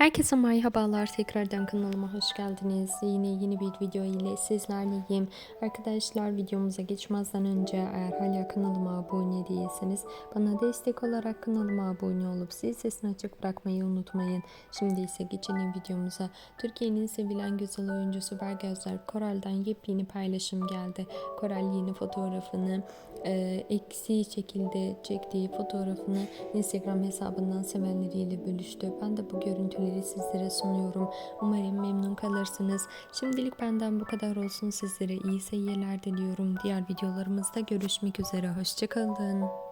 Herkese merhabalar. Tekrardan kanalıma hoş geldiniz. Yine yeni bir video ile sizlerleyim. Arkadaşlar videomuza geçmezden önce eğer hala kanalıma abone değilseniz bana destek olarak kanalıma abone olup zil sesini açık bırakmayı unutmayın. Şimdi ise geçelim videomuza. Türkiye'nin sevilen güzel oyuncusu Bergözler Koral'dan yepyeni paylaşım geldi. Koral yeni fotoğrafını e, eksi şekilde çektiği fotoğrafını Instagram hesabından sevenleriyle bölüştü. Ben de bu görüntüleri sizlere sunuyorum. Umarım memnun kalırsınız. Şimdilik benden bu kadar olsun. Sizlere iyi seyirler diliyorum. Diğer videolarımızda görüşmek üzere. Hoşçakalın.